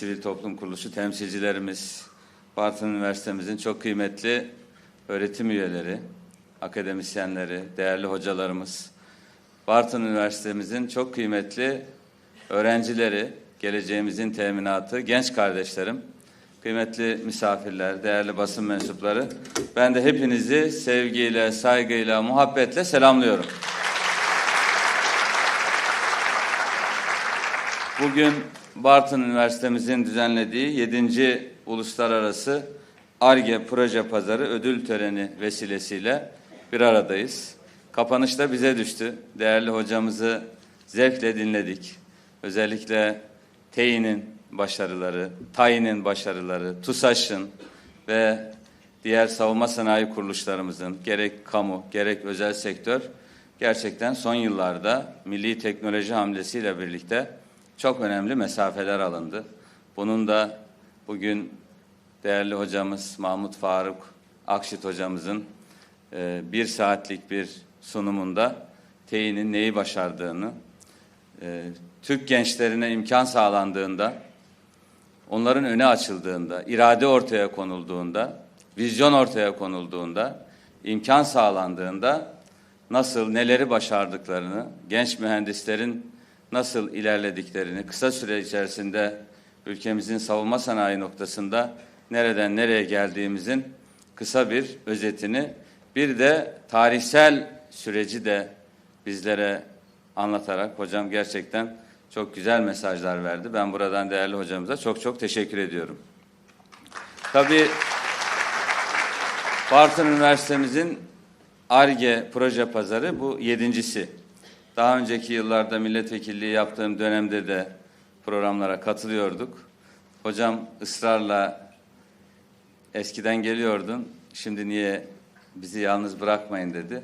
Sivil Toplum Kuruluşu temsilcilerimiz, Bartın Üniversitemizin çok kıymetli öğretim üyeleri, akademisyenleri, değerli hocalarımız, Bartın Üniversitemizin çok kıymetli öğrencileri, geleceğimizin teminatı, genç kardeşlerim, kıymetli misafirler, değerli basın mensupları, ben de hepinizi sevgiyle, saygıyla, muhabbetle selamlıyorum. Bugün Bartın Üniversitemizin düzenlediği 7. Uluslararası ARGE Proje Pazarı ödül töreni vesilesiyle bir aradayız. Kapanış da bize düştü. Değerli hocamızı zevkle dinledik. Özellikle TEİ'nin başarıları, TAİ'nin başarıları, TUSAŞ'ın ve diğer savunma sanayi kuruluşlarımızın gerek kamu gerek özel sektör gerçekten son yıllarda milli teknoloji hamlesiyle birlikte çok önemli mesafeler alındı. Bunun da bugün değerli hocamız Mahmut Faruk Akşit hocamızın e, bir saatlik bir sunumunda TEİ'nin neyi başardığını, e, Türk gençlerine imkan sağlandığında, onların öne açıldığında, irade ortaya konulduğunda, vizyon ortaya konulduğunda, imkan sağlandığında nasıl neleri başardıklarını, genç mühendislerin nasıl ilerlediklerini, kısa süre içerisinde ülkemizin savunma sanayi noktasında nereden nereye geldiğimizin kısa bir özetini, bir de tarihsel süreci de bizlere anlatarak hocam gerçekten çok güzel mesajlar verdi. Ben buradan değerli hocamıza çok çok teşekkür ediyorum. Tabii Bartın Üniversitemizin ARGE proje pazarı bu yedincisi. Daha önceki yıllarda milletvekilliği yaptığım dönemde de programlara katılıyorduk. Hocam ısrarla eskiden geliyordun, şimdi niye bizi yalnız bırakmayın dedi.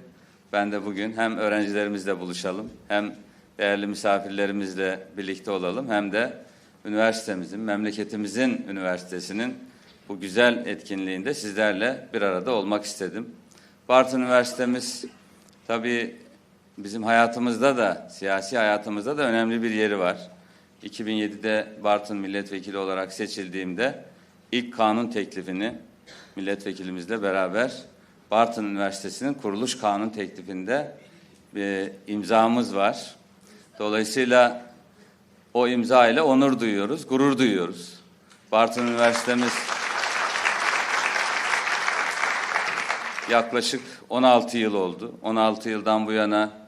Ben de bugün hem öğrencilerimizle buluşalım, hem değerli misafirlerimizle birlikte olalım, hem de üniversitemizin, memleketimizin üniversitesinin bu güzel etkinliğinde sizlerle bir arada olmak istedim. Bartın Üniversitemiz tabii bizim hayatımızda da, siyasi hayatımızda da önemli bir yeri var. 2007'de Bartın milletvekili olarak seçildiğimde ilk kanun teklifini milletvekilimizle beraber Bartın Üniversitesi'nin kuruluş kanun teklifinde bir imzamız var. Dolayısıyla o imza ile onur duyuyoruz, gurur duyuyoruz. Bartın Üniversitemiz yaklaşık 16 yıl oldu. 16 yıldan bu yana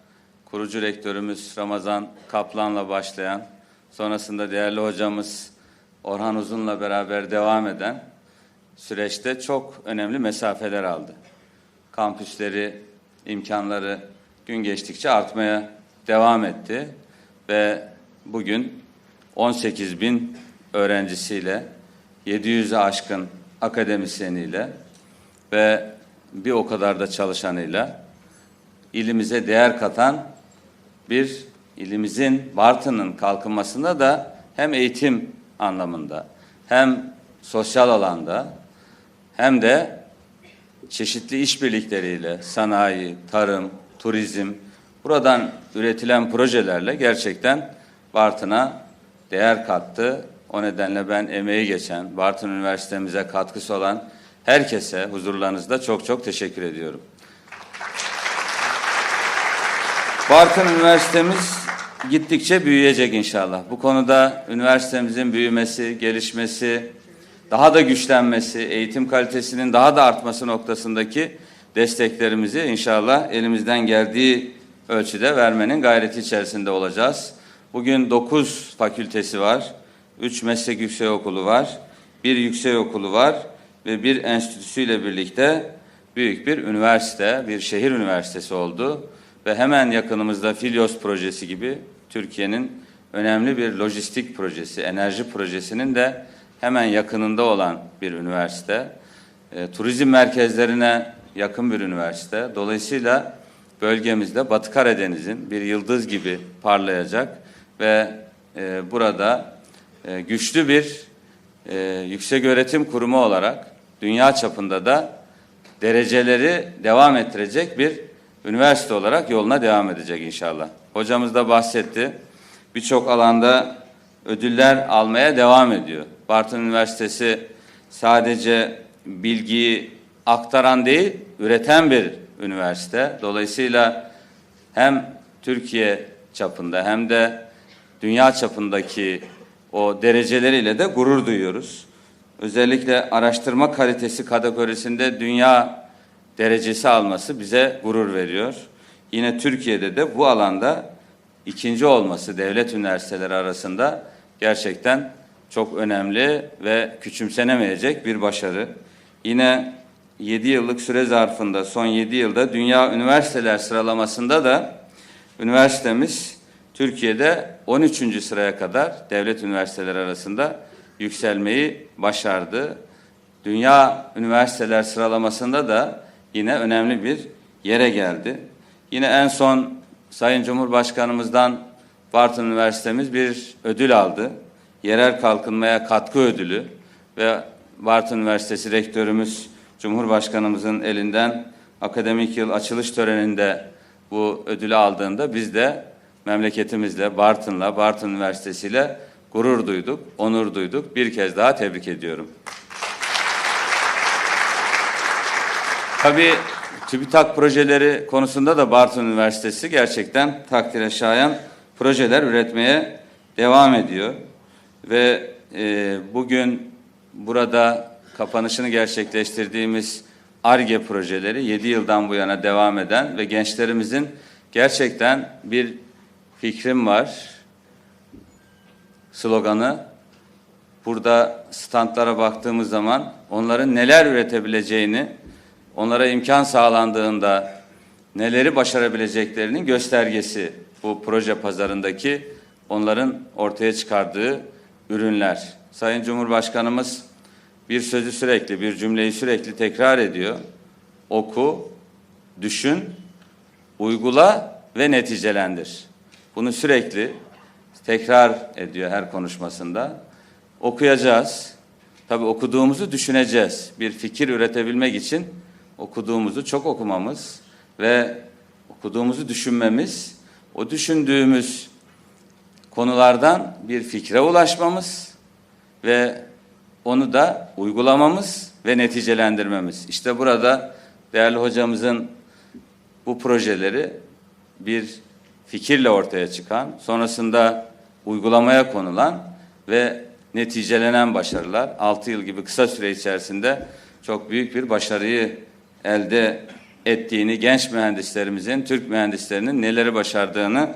kurucu rektörümüz Ramazan Kaplan'la başlayan, sonrasında değerli hocamız Orhan Uzun'la beraber devam eden süreçte çok önemli mesafeler aldı. Kampüsleri, imkanları gün geçtikçe artmaya devam etti ve bugün 18 bin öğrencisiyle 700'e aşkın akademisyeniyle ve bir o kadar da çalışanıyla ilimize değer katan bir ilimizin Bartın'ın kalkınmasında da hem eğitim anlamında hem sosyal alanda hem de çeşitli işbirlikleriyle sanayi, tarım, turizm buradan üretilen projelerle gerçekten Bartın'a değer kattı. O nedenle ben emeği geçen, Bartın Üniversitemize katkısı olan herkese huzurlarınızda çok çok teşekkür ediyorum. Bartın Üniversitemiz gittikçe büyüyecek inşallah. Bu konuda üniversitemizin büyümesi, gelişmesi, daha da güçlenmesi, eğitim kalitesinin daha da artması noktasındaki desteklerimizi inşallah elimizden geldiği ölçüde vermenin gayreti içerisinde olacağız. Bugün 9 fakültesi var, 3 meslek yüksekokulu var, bir yüksekokulu var ve bir enstitüsüyle birlikte büyük bir üniversite, bir şehir üniversitesi oldu ve hemen yakınımızda Filyos projesi gibi Türkiye'nin önemli bir lojistik projesi, enerji projesinin de hemen yakınında olan bir üniversite. E, turizm merkezlerine yakın bir üniversite. Dolayısıyla bölgemizde Batı Karadeniz'in bir yıldız gibi parlayacak ve e, burada e, güçlü bir e, yüksek öğretim kurumu olarak dünya çapında da dereceleri devam ettirecek bir üniversite olarak yoluna devam edecek inşallah. Hocamız da bahsetti. Birçok alanda ödüller almaya devam ediyor. Bartın Üniversitesi sadece bilgiyi aktaran değil, üreten bir üniversite. Dolayısıyla hem Türkiye çapında hem de dünya çapındaki o dereceleriyle de gurur duyuyoruz. Özellikle araştırma kalitesi kategorisinde dünya derecesi alması bize gurur veriyor. Yine Türkiye'de de bu alanda ikinci olması devlet üniversiteleri arasında gerçekten çok önemli ve küçümsenemeyecek bir başarı. Yine 7 yıllık süre zarfında son 7 yılda dünya üniversiteler sıralamasında da üniversitemiz Türkiye'de 13. sıraya kadar devlet üniversiteleri arasında yükselmeyi başardı. Dünya üniversiteler sıralamasında da yine önemli bir yere geldi. Yine en son Sayın Cumhurbaşkanımızdan Bartın Üniversitemiz bir ödül aldı. Yerel kalkınmaya katkı ödülü ve Bartın Üniversitesi Rektörümüz Cumhurbaşkanımızın elinden akademik yıl açılış töreninde bu ödülü aldığında biz de memleketimizle, Bartın'la, Bartın Üniversitesi'yle gurur duyduk, onur duyduk. Bir kez daha tebrik ediyorum. Tabii TÜBİTAK projeleri konusunda da Bartın Üniversitesi gerçekten takdire şayan projeler üretmeye devam ediyor. Ve e, bugün burada kapanışını gerçekleştirdiğimiz ARGE projeleri 7 yıldan bu yana devam eden ve gençlerimizin gerçekten bir fikrim var sloganı burada standlara baktığımız zaman onların neler üretebileceğini, onlara imkan sağlandığında neleri başarabileceklerinin göstergesi bu proje pazarındaki onların ortaya çıkardığı ürünler. Sayın Cumhurbaşkanımız bir sözü sürekli, bir cümleyi sürekli tekrar ediyor. Oku, düşün, uygula ve neticelendir. Bunu sürekli tekrar ediyor her konuşmasında. Okuyacağız. Tabii okuduğumuzu düşüneceğiz. Bir fikir üretebilmek için okuduğumuzu çok okumamız ve okuduğumuzu düşünmemiz, o düşündüğümüz konulardan bir fikre ulaşmamız ve onu da uygulamamız ve neticelendirmemiz. İşte burada değerli hocamızın bu projeleri bir fikirle ortaya çıkan, sonrasında uygulamaya konulan ve neticelenen başarılar 6 yıl gibi kısa süre içerisinde çok büyük bir başarıyı elde ettiğini genç mühendislerimizin, Türk mühendislerinin neleri başardığını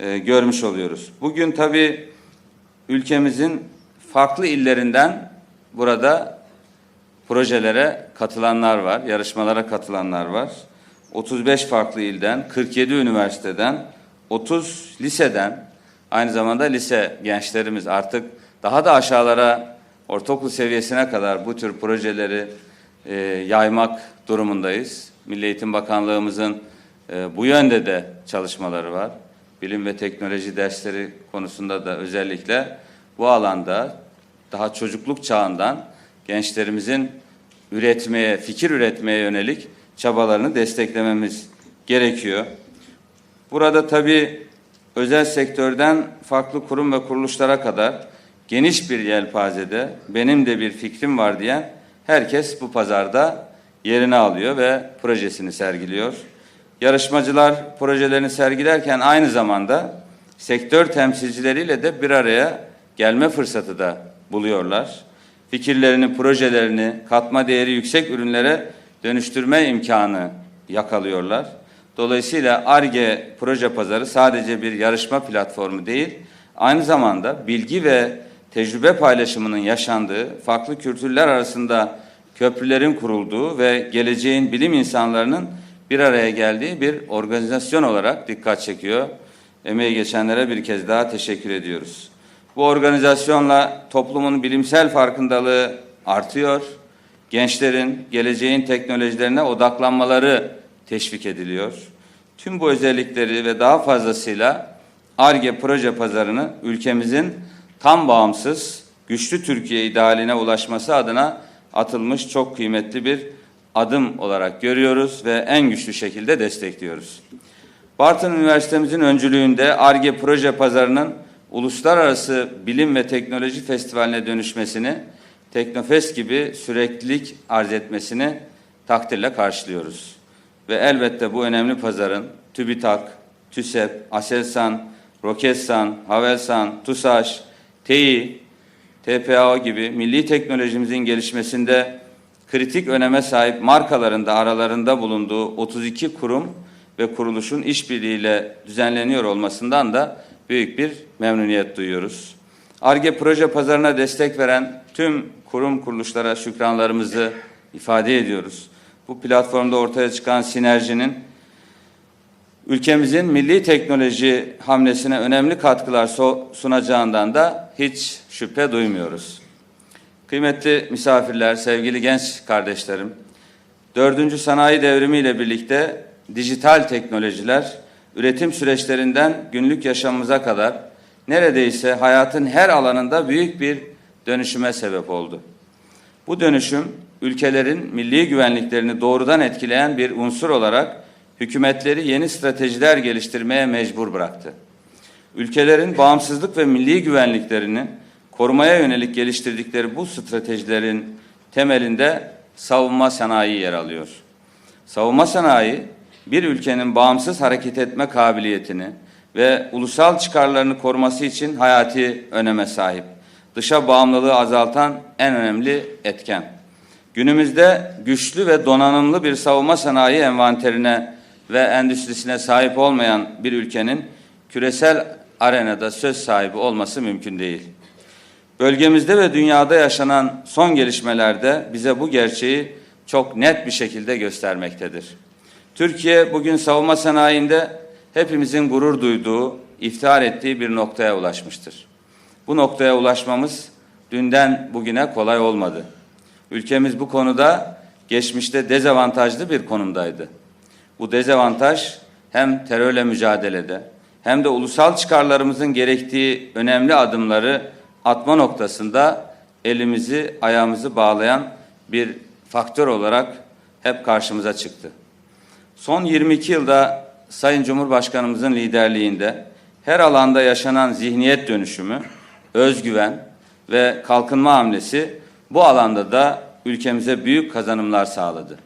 e, görmüş oluyoruz. Bugün tabii ülkemizin farklı illerinden burada projelere katılanlar var, yarışmalara katılanlar var. 35 farklı ilden, 47 üniversiteden, 30 liseden, aynı zamanda lise gençlerimiz artık daha da aşağılara, ortaokul seviyesine kadar bu tür projeleri e, yaymak durumundayız. Milli Eğitim Bakanlığımızın e, bu yönde de çalışmaları var. Bilim ve teknoloji dersleri konusunda da özellikle bu alanda daha çocukluk çağından gençlerimizin üretmeye, fikir üretmeye yönelik çabalarını desteklememiz gerekiyor. Burada tabii özel sektörden farklı kurum ve kuruluşlara kadar geniş bir yelpazede benim de bir fikrim var diyen herkes bu pazarda yerini alıyor ve projesini sergiliyor. Yarışmacılar projelerini sergilerken aynı zamanda sektör temsilcileriyle de bir araya gelme fırsatı da buluyorlar. Fikirlerini, projelerini katma değeri yüksek ürünlere dönüştürme imkanı yakalıyorlar. Dolayısıyla ARGE proje pazarı sadece bir yarışma platformu değil, aynı zamanda bilgi ve tecrübe paylaşımının yaşandığı, farklı kültürler arasında köprülerin kurulduğu ve geleceğin bilim insanlarının bir araya geldiği bir organizasyon olarak dikkat çekiyor. Emeği geçenlere bir kez daha teşekkür ediyoruz. Bu organizasyonla toplumun bilimsel farkındalığı artıyor. Gençlerin geleceğin teknolojilerine odaklanmaları teşvik ediliyor. Tüm bu özellikleri ve daha fazlasıyla ARGE proje pazarını ülkemizin tam bağımsız, güçlü Türkiye idealine ulaşması adına atılmış çok kıymetli bir adım olarak görüyoruz ve en güçlü şekilde destekliyoruz. Bartın Üniversitemizin öncülüğünde ARGE proje pazarının uluslararası bilim ve teknoloji festivaline dönüşmesini, Teknofest gibi süreklilik arz etmesini takdirle karşılıyoruz. Ve elbette bu önemli pazarın TÜBİTAK, TÜSEP, ASELSAN, Roketsan, Havelsan, TUSAŞ, TEİ, TPAO gibi milli teknolojimizin gelişmesinde kritik öneme sahip markaların da aralarında bulunduğu 32 kurum ve kuruluşun işbirliğiyle düzenleniyor olmasından da büyük bir memnuniyet duyuyoruz. ARGE proje pazarına destek veren tüm kurum kuruluşlara şükranlarımızı ifade ediyoruz. Bu platformda ortaya çıkan sinerjinin ülkemizin milli teknoloji hamlesine önemli katkılar sunacağından da hiç şüphe duymuyoruz. Kıymetli misafirler, sevgili genç kardeşlerim, dördüncü sanayi devrimi ile birlikte dijital teknolojiler üretim süreçlerinden günlük yaşamımıza kadar neredeyse hayatın her alanında büyük bir dönüşüme sebep oldu. Bu dönüşüm ülkelerin milli güvenliklerini doğrudan etkileyen bir unsur olarak hükümetleri yeni stratejiler geliştirmeye mecbur bıraktı. Ülkelerin bağımsızlık ve milli güvenliklerini korumaya yönelik geliştirdikleri bu stratejilerin temelinde savunma sanayi yer alıyor. Savunma sanayi bir ülkenin bağımsız hareket etme kabiliyetini ve ulusal çıkarlarını koruması için hayati öneme sahip. Dışa bağımlılığı azaltan en önemli etken. Günümüzde güçlü ve donanımlı bir savunma sanayi envanterine ve endüstrisine sahip olmayan bir ülkenin küresel arenada söz sahibi olması mümkün değil. Bölgemizde ve dünyada yaşanan son gelişmelerde bize bu gerçeği çok net bir şekilde göstermektedir. Türkiye bugün savunma sanayinde hepimizin gurur duyduğu, iftihar ettiği bir noktaya ulaşmıştır. Bu noktaya ulaşmamız dünden bugüne kolay olmadı. Ülkemiz bu konuda geçmişte dezavantajlı bir konumdaydı. Bu dezavantaj hem terörle mücadelede hem de ulusal çıkarlarımızın gerektiği önemli adımları atma noktasında elimizi ayağımızı bağlayan bir faktör olarak hep karşımıza çıktı. Son 22 yılda Sayın Cumhurbaşkanımızın liderliğinde her alanda yaşanan zihniyet dönüşümü, özgüven ve kalkınma hamlesi bu alanda da ülkemize büyük kazanımlar sağladı.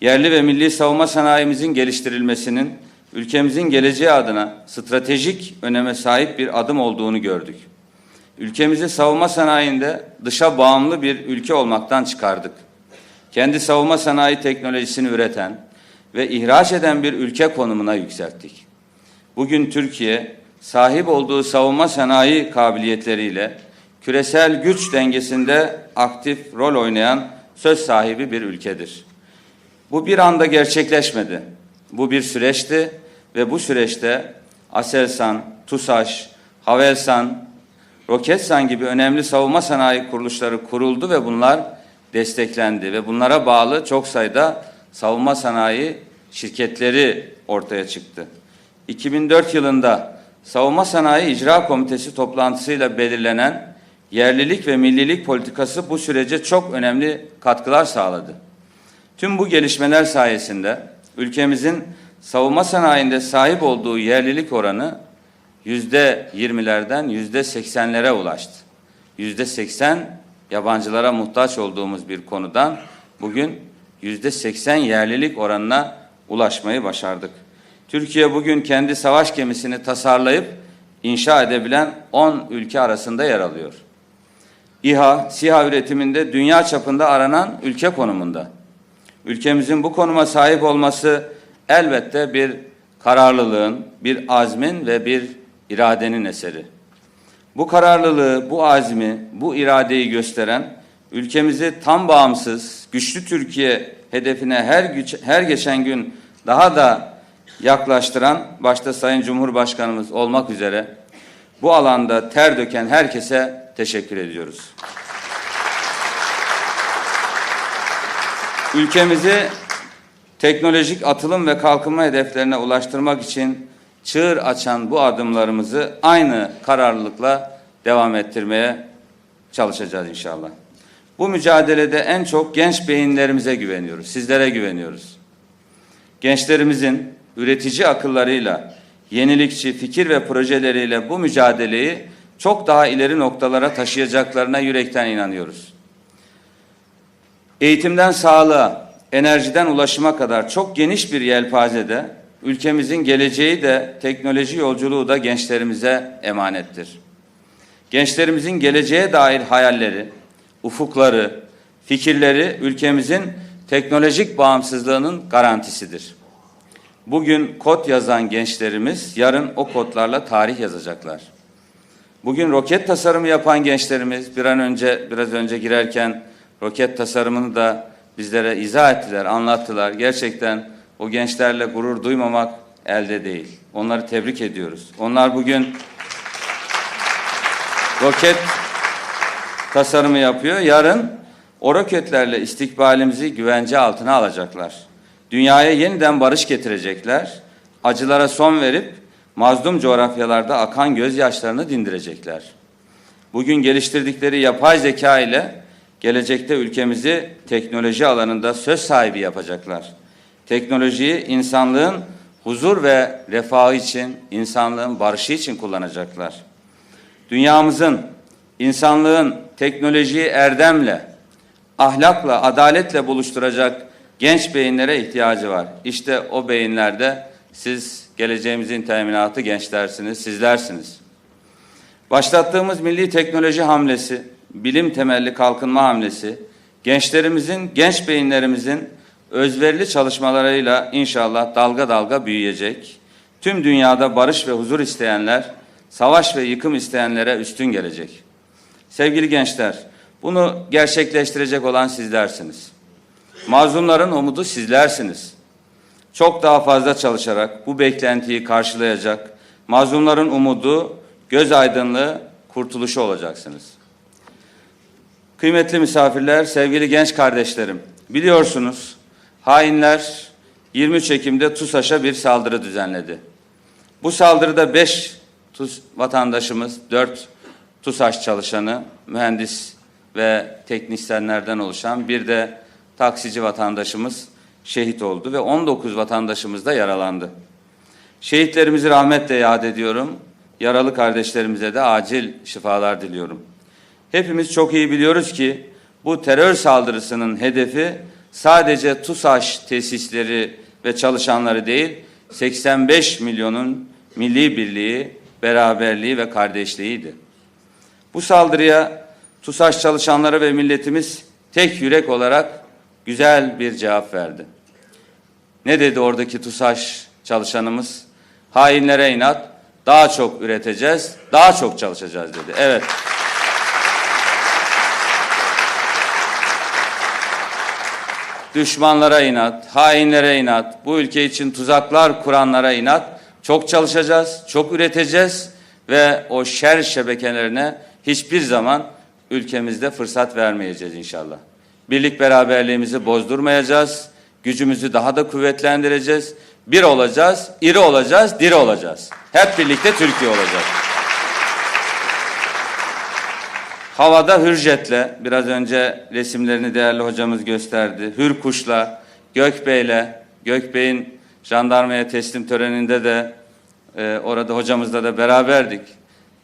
Yerli ve milli savunma sanayimizin geliştirilmesinin ülkemizin geleceği adına stratejik öneme sahip bir adım olduğunu gördük. Ülkemizi savunma sanayinde dışa bağımlı bir ülke olmaktan çıkardık. Kendi savunma sanayi teknolojisini üreten ve ihraç eden bir ülke konumuna yükselttik. Bugün Türkiye sahip olduğu savunma sanayi kabiliyetleriyle küresel güç dengesinde aktif rol oynayan söz sahibi bir ülkedir. Bu bir anda gerçekleşmedi. Bu bir süreçti ve bu süreçte Aselsan, TUSAŞ, Havelsan, Roketsan gibi önemli savunma sanayi kuruluşları kuruldu ve bunlar desteklendi ve bunlara bağlı çok sayıda savunma sanayi şirketleri ortaya çıktı. 2004 yılında Savunma Sanayi İcra Komitesi toplantısıyla belirlenen yerlilik ve millilik politikası bu sürece çok önemli katkılar sağladı. Tüm bu gelişmeler sayesinde ülkemizin savunma sanayinde sahip olduğu yerlilik oranı yüzde yirmilerden yüzde seksenlere ulaştı. Yüzde seksen yabancılara muhtaç olduğumuz bir konudan bugün yüzde seksen yerlilik oranına ulaşmayı başardık. Türkiye bugün kendi savaş gemisini tasarlayıp inşa edebilen 10 ülke arasında yer alıyor. İHA, SİHA üretiminde dünya çapında aranan ülke konumunda. Ülkemizin bu konuma sahip olması elbette bir kararlılığın, bir azmin ve bir iradenin eseri. Bu kararlılığı, bu azmi, bu iradeyi gösteren ülkemizi tam bağımsız, güçlü Türkiye hedefine her güç, her geçen gün daha da yaklaştıran başta Sayın Cumhurbaşkanımız olmak üzere bu alanda ter döken herkese teşekkür ediyoruz. Ülkemizi teknolojik atılım ve kalkınma hedeflerine ulaştırmak için çığır açan bu adımlarımızı aynı kararlılıkla devam ettirmeye çalışacağız inşallah. Bu mücadelede en çok genç beyinlerimize güveniyoruz, sizlere güveniyoruz. Gençlerimizin üretici akıllarıyla yenilikçi fikir ve projeleriyle bu mücadeleyi çok daha ileri noktalara taşıyacaklarına yürekten inanıyoruz. Eğitimden sağlığa, enerjiden ulaşıma kadar çok geniş bir yelpazede ülkemizin geleceği de teknoloji yolculuğu da gençlerimize emanettir. Gençlerimizin geleceğe dair hayalleri, ufukları, fikirleri ülkemizin teknolojik bağımsızlığının garantisidir. Bugün kod yazan gençlerimiz yarın o kodlarla tarih yazacaklar. Bugün roket tasarımı yapan gençlerimiz bir an önce biraz önce girerken roket tasarımını da bizlere izah ettiler, anlattılar. Gerçekten o gençlerle gurur duymamak elde değil. Onları tebrik ediyoruz. Onlar bugün roket tasarımı yapıyor. Yarın o roketlerle istikbalimizi güvence altına alacaklar. Dünyaya yeniden barış getirecekler. Acılara son verip mazlum coğrafyalarda akan gözyaşlarını dindirecekler. Bugün geliştirdikleri yapay zeka ile gelecekte ülkemizi teknoloji alanında söz sahibi yapacaklar. Teknolojiyi insanlığın huzur ve refahı için, insanlığın barışı için kullanacaklar. Dünyamızın, insanlığın teknolojiyi erdemle, ahlakla, adaletle buluşturacak genç beyinlere ihtiyacı var. İşte o beyinlerde siz geleceğimizin teminatı gençlersiniz, sizlersiniz. Başlattığımız milli teknoloji hamlesi, bilim temelli kalkınma hamlesi, gençlerimizin, genç beyinlerimizin özverili çalışmalarıyla inşallah dalga dalga büyüyecek. Tüm dünyada barış ve huzur isteyenler, savaş ve yıkım isteyenlere üstün gelecek. Sevgili gençler, bunu gerçekleştirecek olan sizlersiniz. Mazlumların umudu sizlersiniz. Çok daha fazla çalışarak bu beklentiyi karşılayacak, mazlumların umudu, göz aydınlığı, kurtuluşu olacaksınız. Kıymetli misafirler, sevgili genç kardeşlerim, biliyorsunuz hainler 23 Ekim'de TUSAŞ'a bir saldırı düzenledi. Bu saldırıda 5 TUS vatandaşımız, 4 TUSAŞ çalışanı, mühendis ve teknisyenlerden oluşan bir de taksici vatandaşımız şehit oldu ve 19 vatandaşımız da yaralandı. Şehitlerimizi rahmetle yad ediyorum. Yaralı kardeşlerimize de acil şifalar diliyorum. Hepimiz çok iyi biliyoruz ki bu terör saldırısının hedefi sadece TUSAŞ tesisleri ve çalışanları değil, 85 milyonun milli birliği, beraberliği ve kardeşliğiydi. Bu saldırıya TUSAŞ çalışanları ve milletimiz tek yürek olarak güzel bir cevap verdi. Ne dedi oradaki TUSAŞ çalışanımız? Hainlere inat, daha çok üreteceğiz, daha çok çalışacağız dedi. Evet. Düşmanlara inat, hainlere inat, bu ülke için tuzaklar kuranlara inat. Çok çalışacağız, çok üreteceğiz ve o şer şebekelerine hiçbir zaman ülkemizde fırsat vermeyeceğiz inşallah. Birlik beraberliğimizi bozdurmayacağız. Gücümüzü daha da kuvvetlendireceğiz. Bir olacağız, iri olacağız, diri olacağız. Hep birlikte Türkiye olacak. Havada Hürjet'le, biraz önce resimlerini değerli hocamız gösterdi. Hürkuş'la, Gökbey'le, Gökbey'in jandarmaya teslim töreninde de e, orada hocamızla da beraberdik.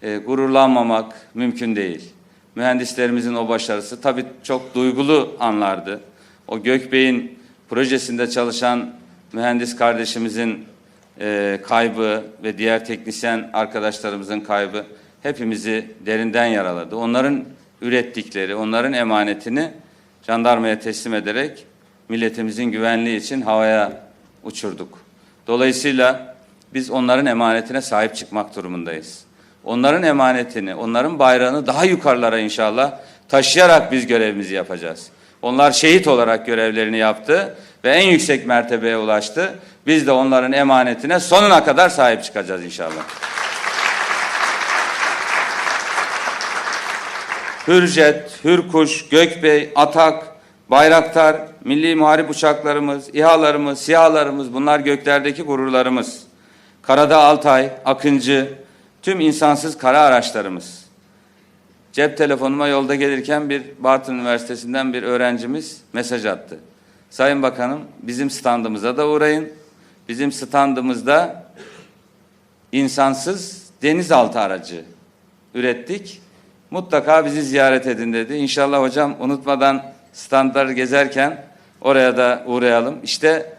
E, gururlanmamak mümkün değil. Mühendislerimizin o başarısı tabii çok duygulu anlardı. O Gökbey'in projesinde çalışan mühendis kardeşimizin e, kaybı ve diğer teknisyen arkadaşlarımızın kaybı hepimizi derinden yaraladı. Onların ürettikleri, onların emanetini jandarmaya teslim ederek milletimizin güvenliği için havaya uçurduk. Dolayısıyla biz onların emanetine sahip çıkmak durumundayız. Onların emanetini, onların bayrağını daha yukarılara inşallah taşıyarak biz görevimizi yapacağız. Onlar şehit olarak görevlerini yaptı ve en yüksek mertebeye ulaştı. Biz de onların emanetine sonuna kadar sahip çıkacağız inşallah. Hürjet, Hürkuş, Gökbey, Atak, Bayraktar, milli muharip uçaklarımız, İHA'larımız, SİHA'larımız bunlar göklerdeki gururlarımız. Karada Altay, Akıncı, tüm insansız kara araçlarımız. Cep telefonuma yolda gelirken bir Bartın Üniversitesi'nden bir öğrencimiz mesaj attı. Sayın Bakanım bizim standımıza da uğrayın. Bizim standımızda insansız denizaltı aracı ürettik. Mutlaka bizi ziyaret edin dedi. İnşallah hocam unutmadan standları gezerken oraya da uğrayalım. İşte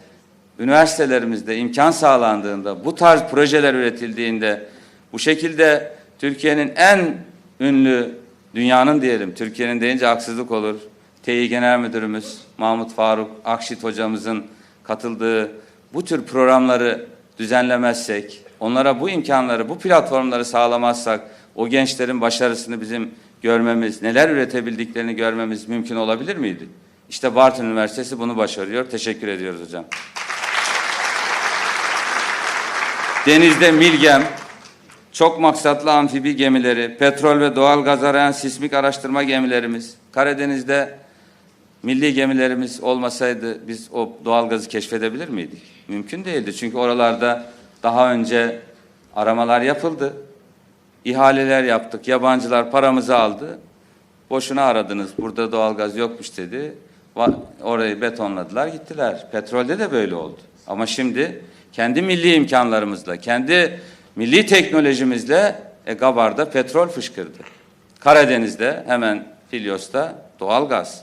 üniversitelerimizde imkan sağlandığında, bu tarz projeler üretildiğinde, bu şekilde Türkiye'nin en ünlü, dünyanın diyelim, Türkiye'nin deyince haksızlık olur. Tİ Genel Müdürümüz Mahmut Faruk Akşit hocamızın katıldığı bu tür programları düzenlemezsek, onlara bu imkanları, bu platformları sağlamazsak, o gençlerin başarısını bizim görmemiz, neler üretebildiklerini görmemiz mümkün olabilir miydi? İşte Bartın Üniversitesi bunu başarıyor. Teşekkür ediyoruz hocam. Denizde Milgem, çok maksatlı amfibi gemileri, petrol ve doğal gaz arayan sismik araştırma gemilerimiz, Karadeniz'de milli gemilerimiz olmasaydı biz o doğal gazı keşfedebilir miydik? Mümkün değildi. Çünkü oralarda daha önce aramalar yapıldı. İhaleler yaptık. Yabancılar paramızı aldı. Boşuna aradınız. Burada doğalgaz yokmuş dedi. Orayı betonladılar, gittiler. Petrolde de böyle oldu. Ama şimdi kendi milli imkanlarımızla, kendi milli teknolojimizle e, Gabar'da petrol fışkırdı. Karadeniz'de hemen Filyos'ta doğalgaz,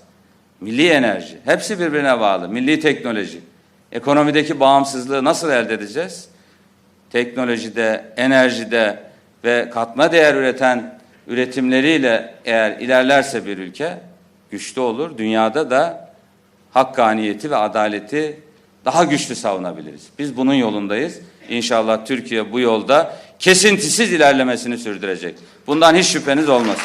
milli enerji. Hepsi birbirine bağlı. Milli teknoloji. Ekonomideki bağımsızlığı nasıl elde edeceğiz? teknolojide, enerjide ve katma değer üreten üretimleriyle eğer ilerlerse bir ülke güçlü olur. Dünyada da hakkaniyeti ve adaleti daha güçlü savunabiliriz. Biz bunun yolundayız. İnşallah Türkiye bu yolda kesintisiz ilerlemesini sürdürecek. Bundan hiç şüpheniz olmasın.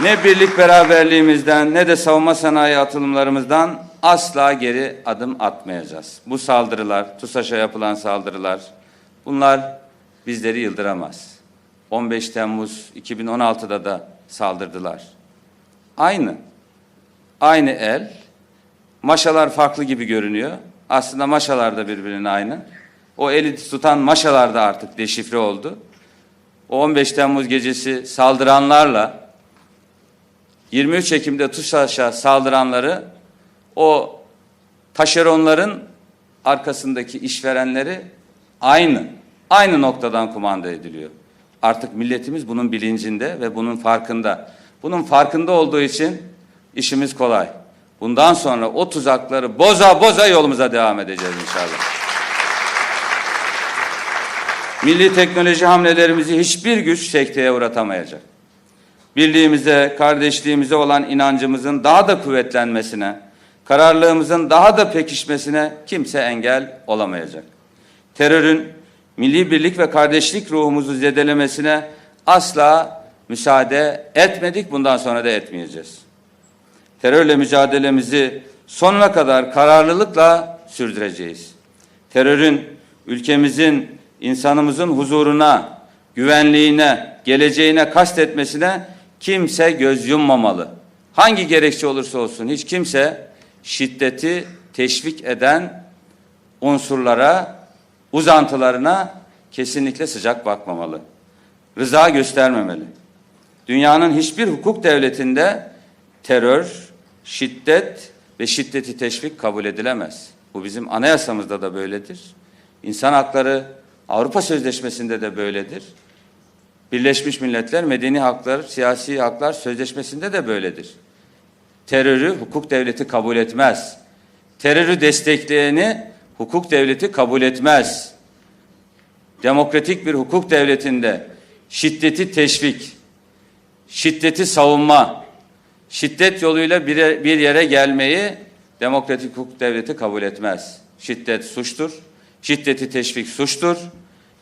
Ne birlik beraberliğimizden ne de savunma sanayi atılımlarımızdan asla geri adım atmayacağız. Bu saldırılar, TUSAŞ'a yapılan saldırılar bunlar bizleri yıldıramaz. 15 Temmuz 2016'da da saldırdılar. Aynı. Aynı el. Maşalar farklı gibi görünüyor. Aslında maşalar da birbirine aynı. O eli tutan maşalar da artık deşifre oldu. O 15 Temmuz gecesi saldıranlarla 23 Ekim'de TUSAŞ'a saldıranları o taşeronların arkasındaki işverenleri aynı, aynı noktadan kumanda ediliyor. Artık milletimiz bunun bilincinde ve bunun farkında. Bunun farkında olduğu için işimiz kolay. Bundan sonra o tuzakları boza boza yolumuza devam edeceğiz inşallah. Milli teknoloji hamlelerimizi hiçbir güç sekteye uğratamayacak birliğimize, kardeşliğimize olan inancımızın daha da kuvvetlenmesine, kararlılığımızın daha da pekişmesine kimse engel olamayacak. Terörün milli birlik ve kardeşlik ruhumuzu zedelemesine asla müsaade etmedik, bundan sonra da etmeyeceğiz. Terörle mücadelemizi sonuna kadar kararlılıkla sürdüreceğiz. Terörün ülkemizin, insanımızın huzuruna, güvenliğine, geleceğine kastetmesine kimse göz yummamalı. Hangi gerekçe olursa olsun hiç kimse şiddeti teşvik eden unsurlara, uzantılarına kesinlikle sıcak bakmamalı. Rıza göstermemeli. Dünyanın hiçbir hukuk devletinde terör, şiddet ve şiddeti teşvik kabul edilemez. Bu bizim anayasamızda da böyledir. İnsan hakları Avrupa Sözleşmesi'nde de böyledir. Birleşmiş Milletler Medeni Haklar, Siyasi Haklar Sözleşmesi'nde de böyledir. Terörü hukuk devleti kabul etmez. Terörü destekleyeni hukuk devleti kabul etmez. Demokratik bir hukuk devletinde şiddeti teşvik, şiddeti savunma, şiddet yoluyla bir, yere gelmeyi demokratik hukuk devleti kabul etmez. Şiddet suçtur, şiddeti teşvik suçtur,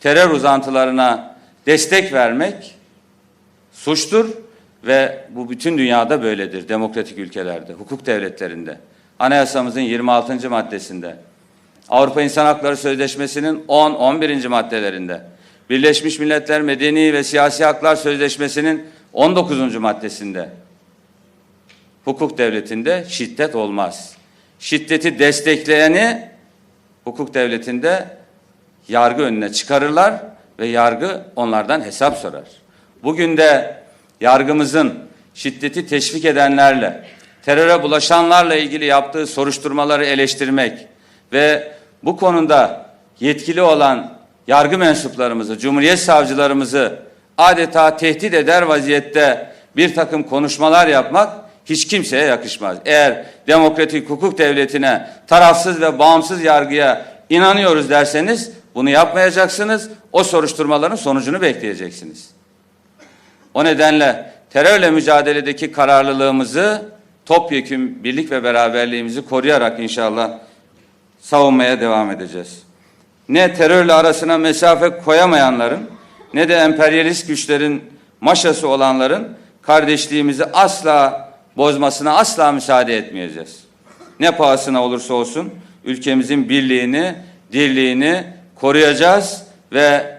terör uzantılarına destek vermek suçtur ve bu bütün dünyada böyledir demokratik ülkelerde, hukuk devletlerinde. Anayasamızın 26. maddesinde, Avrupa İnsan Hakları Sözleşmesi'nin 10-11. maddelerinde, Birleşmiş Milletler Medeni ve Siyasi Haklar Sözleşmesi'nin 19. maddesinde hukuk devletinde şiddet olmaz. Şiddeti destekleyeni hukuk devletinde yargı önüne çıkarırlar ve yargı onlardan hesap sorar. Bugün de yargımızın şiddeti teşvik edenlerle, teröre bulaşanlarla ilgili yaptığı soruşturmaları eleştirmek ve bu konuda yetkili olan yargı mensuplarımızı, cumhuriyet savcılarımızı adeta tehdit eder vaziyette bir takım konuşmalar yapmak hiç kimseye yakışmaz. Eğer demokratik hukuk devletine, tarafsız ve bağımsız yargıya inanıyoruz derseniz bunu yapmayacaksınız. O soruşturmaların sonucunu bekleyeceksiniz. O nedenle terörle mücadeledeki kararlılığımızı topyekün birlik ve beraberliğimizi koruyarak inşallah savunmaya devam edeceğiz. Ne terörle arasına mesafe koyamayanların ne de emperyalist güçlerin maşası olanların kardeşliğimizi asla bozmasına asla müsaade etmeyeceğiz. Ne pahasına olursa olsun ülkemizin birliğini, dirliğini koruyacağız ve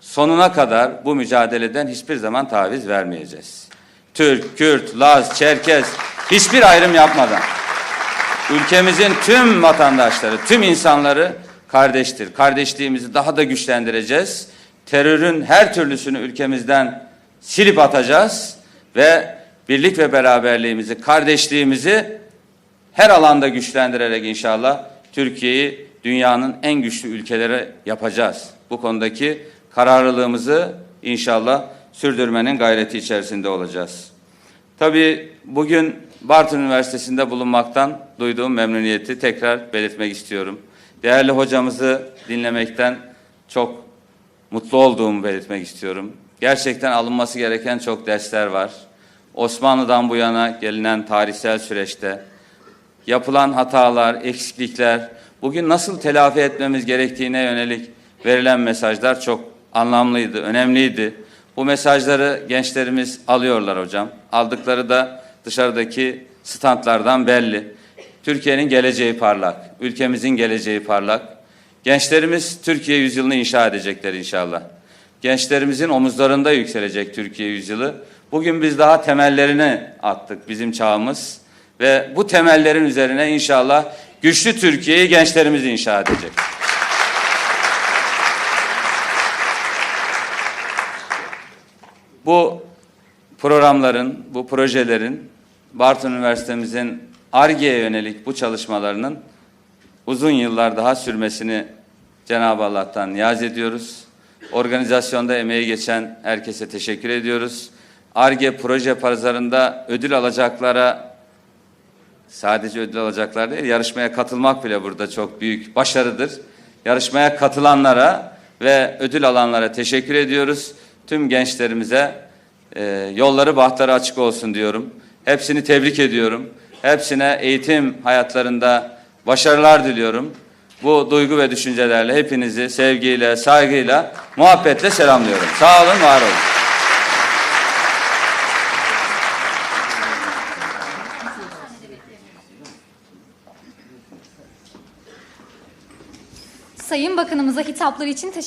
sonuna kadar bu mücadeleden hiçbir zaman taviz vermeyeceğiz. Türk, Kürt, Laz, Çerkez hiçbir ayrım yapmadan ülkemizin tüm vatandaşları, tüm insanları kardeştir. Kardeşliğimizi daha da güçlendireceğiz. Terörün her türlüsünü ülkemizden silip atacağız ve birlik ve beraberliğimizi, kardeşliğimizi her alanda güçlendirerek inşallah Türkiye'yi dünyanın en güçlü ülkeleri yapacağız. Bu konudaki kararlılığımızı inşallah sürdürmenin gayreti içerisinde olacağız. Tabii bugün Bartın Üniversitesi'nde bulunmaktan duyduğum memnuniyeti tekrar belirtmek istiyorum. Değerli hocamızı dinlemekten çok mutlu olduğumu belirtmek istiyorum. Gerçekten alınması gereken çok dersler var. Osmanlı'dan bu yana gelinen tarihsel süreçte yapılan hatalar, eksiklikler, bugün nasıl telafi etmemiz gerektiğine yönelik verilen mesajlar çok anlamlıydı, önemliydi. Bu mesajları gençlerimiz alıyorlar hocam. Aldıkları da dışarıdaki standlardan belli. Türkiye'nin geleceği parlak, ülkemizin geleceği parlak. Gençlerimiz Türkiye yüzyılını inşa edecekler inşallah. Gençlerimizin omuzlarında yükselecek Türkiye yüzyılı. Bugün biz daha temellerini attık bizim çağımız ve bu temellerin üzerine inşallah güçlü Türkiye'yi gençlerimiz inşa edecek. Bu programların, bu projelerin Bartın Üniversitemizin ARGE'ye yönelik bu çalışmalarının uzun yıllar daha sürmesini Cenab-ı Allah'tan niyaz ediyoruz. Organizasyonda emeği geçen herkese teşekkür ediyoruz. ARGE proje pazarında ödül alacaklara sadece ödül alacaklar değil, yarışmaya katılmak bile burada çok büyük başarıdır. Yarışmaya katılanlara ve ödül alanlara teşekkür ediyoruz. Tüm gençlerimize e, yolları bahtları açık olsun diyorum. Hepsini tebrik ediyorum. Hepsine eğitim hayatlarında başarılar diliyorum. Bu duygu ve düşüncelerle hepinizi sevgiyle, saygıyla, muhabbetle selamlıyorum. Sağ olun, var olun. Sayın Bakanımıza hitapları için teşekkür